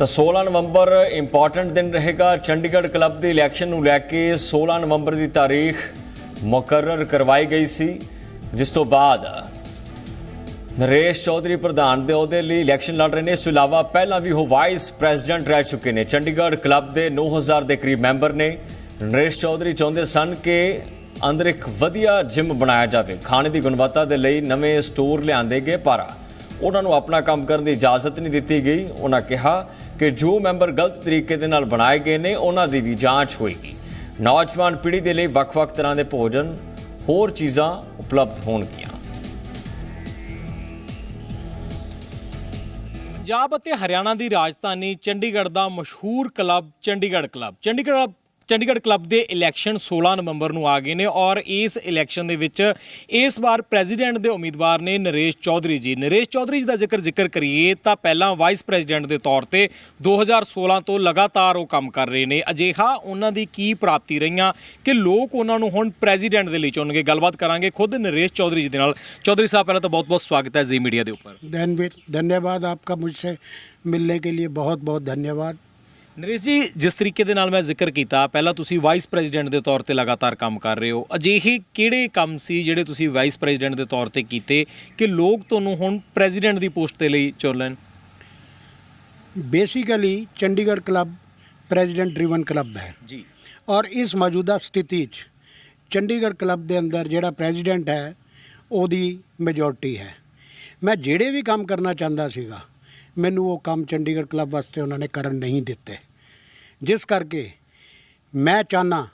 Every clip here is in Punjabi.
ਤਾਂ 16 ਨਵੰਬਰ ਇੰਪੋਰਟੈਂਟ ਦਿਨ ਰਹੇਗਾ। ਚੰਡੀਗੜ੍ਹ ਕਲੱਬ ਦੇ ਇਲੈਕਸ਼ਨ ਨੂੰ ਲੈ ਕੇ 16 ਨਵੰਬਰ ਦੀ ਤਾਰੀਖ ਮੁਕਰਰ ਕਰਵਾਈ ਗਈ ਸੀ। ਜਿਸ ਤੋਂ ਬਾਅਦ ਨਰੇਸ਼ ਚੌਧਰੀ ਪ੍ਰਧਾਨ ਦੇ ਅਹੁਦੇ ਲਈ ਇਲੈਕਸ਼ਨ ਲੜ ਰਹੇ ਨੇ। ਇਸ ਤੋਂ ਇਲਾਵਾ ਪਹਿਲਾਂ ਵੀ ਉਹ ਵਾਈਸ ਪ੍ਰੈਜ਼ੀਡੈਂਟ ਰਹਿ ਚੁੱਕੇ ਨੇ। ਚੰਡੀਗੜ੍ਹ ਕਲੱਬ ਦੇ 9000 ਦੇ ਕਰੀਬ ਮੈਂਬਰ ਨੇ। ਨਰੇਸ਼ ਚੌਧਰੀ ਚਾਹੁੰਦੇ ਸਨ ਕਿ ਅੰਦਰ ਇੱਕ ਵਧੀਆ ਜਿਮ ਬਣਾਇਆ ਜਾਵੇ। ਖਾਣੇ ਦੀ ਗੁਣਵੱਤਾ ਦੇ ਲਈ ਨਵੇਂ ਸਟੋਰ ਲਿਆਂਦੇ ਗਏ। ਪਰ ਉਹਨਾਂ ਨੂੰ ਆਪਣਾ ਕੰਮ ਕਰਨ ਦੀ ਇਜਾਜ਼ਤ ਨਹੀਂ ਦਿੱਤੀ ਗਈ। ਉਹਨਾਂ ਕਿਹਾ ਕਿ ਜੋ ਮੈਂਬਰ ਗਲਤ ਤਰੀਕੇ ਦੇ ਨਾਲ ਬਣਾਏ ਗਏ ਨੇ, ਉਹਨਾਂ ਦੀ ਵੀ ਜਾਂਚ ਹੋਏਗੀ। ਨੌਜਵਾਨ ਪੀੜ੍ਹੀ ਦੇ ਲਈ ਵੱਖ-ਵੱਖ ਤਰ੍ਹਾਂ ਦੇ ਭੋਜਨ, ਹੋਰ ਚੀਜ਼ਾਂ ਉਪਲਬਧ ਹੋਣਗੀਆਂ। ਪੰਜਾਬ ਅਤੇ ਹਰਿਆਣਾ ਦੀ ਰਾਜਧਾਨੀ ਚੰਡੀਗੜ੍ਹ ਦਾ ਮਸ਼ਹੂਰ club Chandigarh club. Chandigarh Chandigarh club ਦੇ ਇਲੈਕਸ਼ਨ 16 ਨਵੰਬਰ ਨੂੰ ਆ ਗਏ ਨੇ ਔਰ ਇਸ ਇਲੈਕਸ਼ਨ ਦੇ ਵਿੱਚ ਇਸ ਵਾਰ ਪ੍ਰੈਜ਼ੀਡੈਂਟ ਦੇ ਉਮੀਦਵਾਰ ਨੇ ਨਰੇਸ਼ ਚੌਧਰੀ ਜੀ ਨਰੇਸ਼ ਚੌਧਰੀ ਜੀ ਦਾ ਜ਼ਿਕਰ ਜ਼ਿਕਰ ਕਰੀਏ ਤਾਂ ਪਹਿਲਾਂ ਵਾਈਸ ਪ੍ਰੈਜ਼ੀਡੈਂਟ ਦੇ ਤੌਰ ਤੇ 2016 ਤੋਂ ਲਗਾਤਾਰ ਉਹ ਕੰਮ ਕਰ ਰਹੇ ਨੇ ਅਜਿਹਾ ਉਹਨਾਂ ਦੀ ਕੀ ਪ੍ਰਾਪਤੀ ਰਹੀਆਂ ਕਿ ਲੋਕ ਉਹਨਾਂ ਨੂੰ ਹੁਣ ਪ੍ਰੈਜ਼ੀਡੈਂਟ ਦੇ ਲਈ ਚੁਣਨਗੇ ਗੱਲਬਾਤ ਕਰਾਂਗੇ ਖੁਦ ਨਰੇਸ਼ ਚੌਧਰੀ ਜੀ ਦੇ ਨਾਲ ਚੌਧਰੀ ਸਾਹਿਬ ਪਹਿਲਾਂ ਤਾਂ ਬਹੁਤ-ਬਹੁਤ ਸਵਾਗਤ ਹੈ ਜ਼ੀ ਮੀਡੀਆ ਦੇ ਉੱਪਰ धन्यवाद धन्यवाद आपका मुझसे मिलने के लिए बहुत बहुत धन्यवाद ਨਰੇਸ਼ ਜੀ ਜਿਸ ਤਰੀਕੇ ਦੇ ਨਾਲ ਮੈਂ ਜ਼ਿਕਰ ਕੀਤਾ ਪਹਿਲਾਂ ਤੁਸੀਂ ਵਾਈਸ ਪ੍ਰੈਜ਼ੀਡੈਂਟ ਦੇ ਤੌਰ ਤੇ ਲਗਾਤਾਰ ਕੰਮ ਕਰ ਰਹੇ ਹੋ ਅਜਿਹੇ ਕਿਹੜੇ ਕੰਮ ਸੀ ਜਿਹੜੇ ਤੁਸੀਂ ਵਾਈਸ ਪ੍ਰੈਜ਼ੀਡੈਂਟ ਦੇ ਤੌਰ ਤੇ ਕੀਤੇ ਕਿ ਲੋਕ ਤੁਹਾਨੂੰ ਹੁਣ ਪ੍ਰੈਜ਼ੀਡੈਂਟ ਦੀ ਪੋਸਟ ਤੇ ਲਈ ਚੁਣ ਲੈਣ basically Chandigarh club president driven club है ਜੀ ਔਰ ਇਸ ਮੌਜੂਦਾ ਸਥਿਤੀ 'ਚ ਚੰਡੀਗੜ੍ਹ ਕਲੱਬ ਦੇ ਅੰਦਰ ਜਿਹੜਾ ਪ੍ਰੈਜ਼ੀਡੈਂਟ ਹੈ ਉਹਦੀ ਮੈਜੋਰਟੀ ਹੈ ਮੈਂ ਜਿਹੜੇ ਵੀ ਕੰਮ ਕਰਨਾ ਚਾਹੁੰਦਾ ਸੀਗਾ ਮੈਨੂੰ ਉਹ ਕੰਮ ਚੰਡੀਗੜ੍ਹ ਕਲੱਬ ਵਾਸਤੇ ਉਹਨਾਂ ਨੇ ਕਰਨ ਨਹੀਂ ਦਿੱਤੇ ਜਿਸ ਕਰਕੇ ਮੈਂ ਚਾਹਨਾ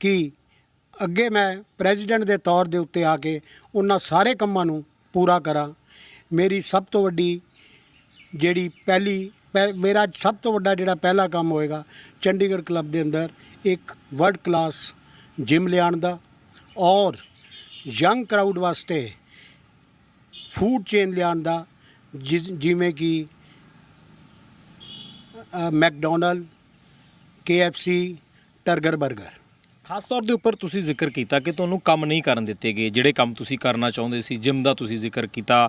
ਕਿ ਅੱਗੇ ਮੈਂ ਪ੍ਰੈਜ਼ੀਡੈਂਟ ਦੇ ਤੌਰ ਦੇ ਉੱਤੇ ਆ ਕੇ ਉਹਨਾਂ ਸਾਰੇ ਕੰਮਾਂ ਨੂੰ ਪੂਰਾ ਕਰਾਂ। ਮੇਰੀ ਸਭ ਤੋਂ ਵੱਡੀ ਜਿਹੜੀ ਪਹਿਲੀ ਪਹਿ- ਮੇਰਾ ਸਭ ਤੋਂ ਵੱਡਾ ਜਿਹੜਾ ਪਹਿਲਾ ਕੰਮ ਹੋਏਗਾ ਚੰਡੀਗੜ੍ਹ ਕਲੱਬ ਦੇ ਅੰਦਰ ਇੱਕ ਵਰਲਡ ਕਲਾਸ ਜਿਮ ਲਿਆਉਣ ਦਾ ਔਰ ਯੰਗ ਕਰਾਊਡ ਵਾਸਤੇ ਫੂਡ ਚੇਨ ਲਿਆਉਣ ਦਾ ਜਿਵੇਂ ਕਿ ਮੈਕਡੋਨਲਡ KFC ਟਰਗਰ 버ਗਰ ਖਾਸ ਤੌਰ ਦੇ ਉੱਪਰ ਤੁਸੀਂ ਜ਼ਿਕਰ ਕੀਤਾ ਕਿ ਤੁਹਾਨੂੰ ਕੰਮ ਨਹੀਂ ਕਰਨ ਦਿੱਤੇ ਗਏ ਜਿਹੜੇ ਕੰਮ ਤੁਸੀਂ ਕਰਨਾ ਚਾਹੁੰਦੇ ਸੀ ਜਿਮ ਦਾ ਤੁਸੀਂ ਜ਼ਿਕਰ ਕੀਤਾ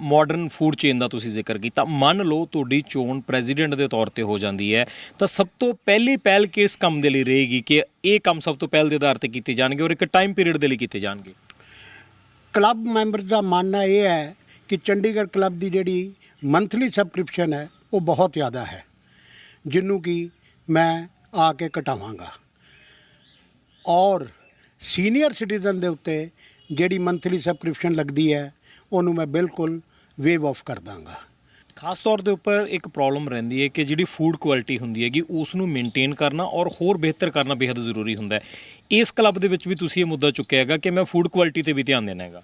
ਮਾਡਰਨ ਫੂਡ ਚੇਨ ਦਾ ਤੁਸੀਂ ਜ਼ਿਕਰ ਕੀਤਾ। ਮੰਨ ਲਓ ਤੁਹਾਡੀ ਚੋਣ ਪ੍ਰੈਜ਼ੀਡੈਂਟ ਦੇ ਤੌਰ ਤੇ ਹੋ ਜਾਂਦੀ ਹੈ ਤਾਂ ਸਭ ਤੋਂ ਪਹਿਲੀ ਪਹਿਲ ਕਿਸ ਕੰਮ ਦੇ ਲਈ ਰਹੇਗੀ ਕਿ ਇਹ ਕੰਮ ਸਭ ਤੋਂ ਪਹਿਲ ਦੇ ਆਧਾਰ ਤੇ ਕੀਤੇ ਜਾਣਗੇ ਔਰ ਇੱਕ ਟਾਈਮ ਪੀਰੀਅਡ ਦੇ ਲਈ ਕੀਤੇ ਜਾਣਗੇ? ਕਲੱਬ ਮੈਂਬਰਸ ਦਾ ਮੰਨਣਾ ਇਹ ਹੈ ਕਿ ਚੰਡੀਗੜ੍ਹ ਕਲੱਬ ਦੀ ਜਿਹੜੀ ਮੰਥਲੀ ਸਬਸਕ੍ਰਿਪਸ਼ਨ ਹੈ ਉਹ ਬਹੁਤ ਜ਼ਿਆਦਾ ਹੈ ਜਿਹਨੂੰ ਕਿ ਮੈਂ ਆ ਕੇ ਘਟਾਵਾਂਗਾ ਔਰ ਸੀਨੀਅਰ ਸਿਟੀਜ਼ਨ ਦੇ ਉੱਤੇ ਜਿਹੜੀ ਮੰਥਲੀ ਸਬਸਕ੍ਰਿਪਸ਼ਨ ਲੱਗਦੀ ਹੈ ਉਹਨੂੰ ਮੈਂ ਬਿਲਕੁਲ ਵੇਵ ਆਫ ਕਰ ਦਾਂਗਾ। ਖਾਸ ਤੌਰ ਦੇ ਉੱਪਰ ਇੱਕ ਪ੍ਰੋਬਲਮ ਰਹਿੰਦੀ ਹੈ ਕਿ ਜਿਹੜੀ ਫੂਡ ਕੁਆਲਿਟੀ ਹੁੰਦੀ ਹੈਗੀ ਉਸ ਨੂੰ ਮੇਨਟੇਨ ਕਰਨਾ ਔਰ ਹੋਰ ਬਿਹਤਰ ਕਰਨਾ ਬੇहद ਜ਼ਰੂਰੀ ਹੁੰਦਾ ਹੈ। ਇਸ ਕਲੱਬ ਦੇ ਵਿੱਚ ਵੀ ਤੁਸੀਂ ਇਹ ਮੁੱਦਾ ਚੁੱਕਿਆ ਹੈਗਾ ਕਿ ਮੈਂ ਫੂਡ ਕੁਆਲਿਟੀ ਤੇ ਵੀ ਧਿਆਨ ਦੇਣਾ ਹੈਗਾ।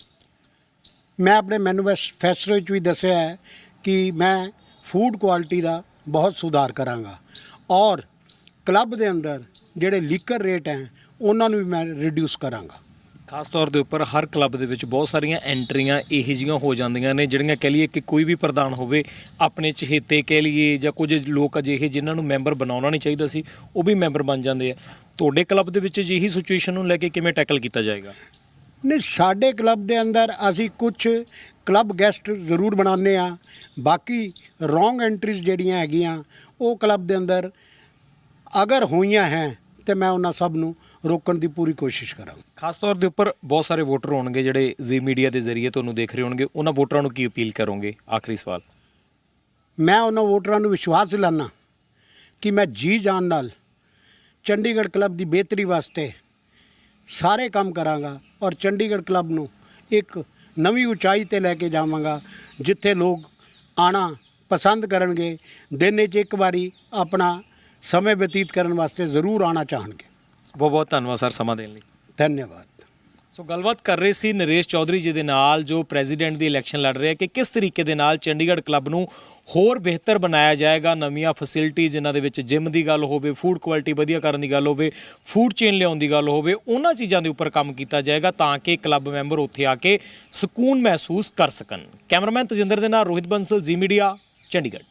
ਮੈਂ ਆਪਣੇ ਮੈਨੂਫੈਸਟੋ ਵਿੱਚ ਵੀ ਦੱਸਿਆ ਹੈ ਕਿ ਮੈਂ ਫੂਡ ਕੁਆਲਿਟੀ ਦਾ ਬਹੁਤ ਸੁਧਾਰ ਕਰਾਂਗਾ। ਔਰ ਕਲੱਬ ਦੇ ਅੰਦਰ ਜਿਹੜੇ ਲੀਕਰ ਰੇਟ ਹੈ ਉਹਨਾਂ ਨੂੰ ਵੀ ਮੈਂ ਰਿਡਿਊਸ ਕਰਾਂਗਾ। ਖਾਸ ਤੌਰ ਦੇ ਉੱਪਰ ਹਰ ਕਲੱਬ ਦੇ ਵਿੱਚ ਬਹੁਤ ਸਾਰੀਆਂ ਐਂਟਰੀਆਂ ਇਹੋ ਜਿਹੀਆਂ ਹੋ ਜਾਂਦੀਆਂ ਨੇ ਜਿਹੜੀਆਂ ਕਹਿ ਲਈਏ ਕਿ ਕੋਈ ਵੀ ਪ੍ਰਧਾਨ ਹੋਵੇ ਆਪਣੇ ਚਹੇਤੇ ਕਹਿ ਲਈਏ ਜਾਂ ਕੁਝ ਲੋਕ ਅਜਿਹੇ ਜਿਨ੍ਹਾਂ ਨੂੰ ਮੈਂਬਰ ਬਣਾਉਣਾ ਨਹੀਂ ਚਾਹੀਦਾ ਸੀ ਉਹ ਵੀ ਮੈਂਬਰ ਬਣ ਜਾਂਦੇ ਆ। ਤੁਹਾਡੇ ਕਲੱਬ ਦੇ ਵਿੱਚ ਅਜਿਹੀ ਸਿਚੁਏਸ਼ਨ ਨੂੰ ਲੈ ਕੇ ਕਿਵੇਂ ਟੈਕਲ ਕੀਤਾ ਜਾਏਗਾ? ਨਹੀਂ ਸਾਡੇ ਕਲੱਬ ਦੇ ਅੰਦਰ ਅਸੀਂ ਕੁਝ ਕਲੱਬ ਗੈਸਟ ਜ਼ਰੂਰ ਬਣਾਉਂਦੇ ਆ ਬਾਕੀ ਰੋਂਗ ਐਂਟਰੀਜ਼ ਜਿਹੜੀਆਂ ਹੈਗੀਆਂ ਉਹ ਕਲੱਬ ਦੇ ਅੰਦਰ ਅਗਰ ਹੋਈਆਂ ਹੈ ਤੇ ਮੈਂ ਉਹਨਾਂ ਸਭ ਨੂੰ ਰੋਕਣ ਦੀ ਪੂਰੀ ਕੋਸ਼ਿਸ਼ ਕਰਾਂਗਾ। ਖਾਸ ਤੌਰ ਦੇ ਉੱਪਰ ਬਹੁਤ ਸਾਰੇ ਵੋਟਰ ਹੋਣਗੇ ਜਿਹੜੇ ਜ਼ੀ ਮੀਡੀਆ ਦੇ ਜ਼ਰੀਏ ਤੁਹਾਨੂੰ ਦੇਖ ਰਹੇ ਹੋਣਗੇ। ਉਹਨਾਂ ਵੋਟਰਾਂ ਨੂੰ ਕੀ ਅਪੀਲ ਕਰੋਗੇ? ਆਖਰੀ ਸਵਾਲ। ਮੈਂ ਉਹਨਾਂ ਵੋਟਰਾਂ ਨੂੰ ਵਿਸ਼ਵਾਸ ਦਿਲਾਨਾ ਕਿ ਮੈਂ ਜੀ ਜਾਨ ਨਾਲ ਚੰਡੀਗੜ੍ਹ ਕਲੱਬ ਦੀ ਬਿਹਤਰੀ ਵਾਸਤੇ ਸਾਰੇ ਕੰਮ ਕਰਾਂਗਾ ਔਰ ਚੰਡੀਗੜ੍ਹ ਕਲੱਬ ਨੂੰ ਇੱਕ ਨਵੀਂ ਉਚਾਈ ਤੇ ਲੈ ਕੇ ਜਾਵਾਂਗਾ ਜਿੱਥੇ ਲੋਕ ਆਣਾ ਪਸੰਦ ਕਰਨਗੇ। ਦਿਨ 'ਚ ਇੱਕ ਵਾਰੀ ਆਪਣਾ ਸਮੇਂ ਬਤੀਤ ਕਰਨ ਵਾਸਤੇ ਜ਼ਰੂਰ ਆਣਾ ਚਾਹਣਗੇ। ਬਹੁਤ ਬਹੁਤ ਧੰਨਵਾਦ ਸਰ ਸਮਾਂ ਦੇਣ ਲਈ। ਧੰਨਵਾਦ। ਸੋ ਗੱਲਬਾਤ ਕਰ ਰਹੇ ਸੀ ਨਰੇਸ਼ ਚੌਧਰੀ ਜੀ ਦੇ ਨਾਲ ਜੋ ਪ੍ਰੈਜ਼ੀਡੈਂਟ ਦੀ ਇਲੈਕਸ਼ਨ ਲੜ ਰਹੇ ਆ ਕਿ ਕਿਸ ਤਰੀਕੇ ਦੇ ਨਾਲ ਚੰਡੀਗੜ੍ਹ ਕਲੱਬ ਨੂੰ ਹੋਰ ਬਿਹਤਰ ਬਣਾਇਆ ਜਾਏਗਾ ਨਵੀਆਂ ਫੈਸਿਲਿਟੀ ਜਿਨ੍ਹਾਂ ਦੇ ਵਿੱਚ ਜਿਮ ਦੀ ਗੱਲ ਹੋਵੇ ਫੂਡ ਕੁਆਲਿਟੀ ਵਧੀਆ ਕਰਨ ਦੀ ਗੱਲ ਹੋਵੇ ਫੂਡ ਚੇਨ ਲਿਆਉਣ ਦੀ ਗੱਲ ਹੋਵੇ ਉਹਨਾਂ ਚੀਜ਼ਾਂ ਦੇ ਉੱਪਰ ਕੰਮ ਕੀਤਾ ਜਾਏਗਾ ਤਾਂ ਕਿ ਕਲੱਬ ਮੈਂਬਰ ਉੱਥੇ ਆ ਕੇ ਸਕੂਨ ਮਹਿਸੂਸ ਕਰ ਸਕਣ। ਕੈਮਰਾਮੈਨ ਤਜਿੰਦਰ ਦੇ ਨਾਲ ਰੋਹਿਤ ਬੰਸਲ ਜੀ ਮੀਡੀਆ ਚੰਡੀਗੜ੍ਹ।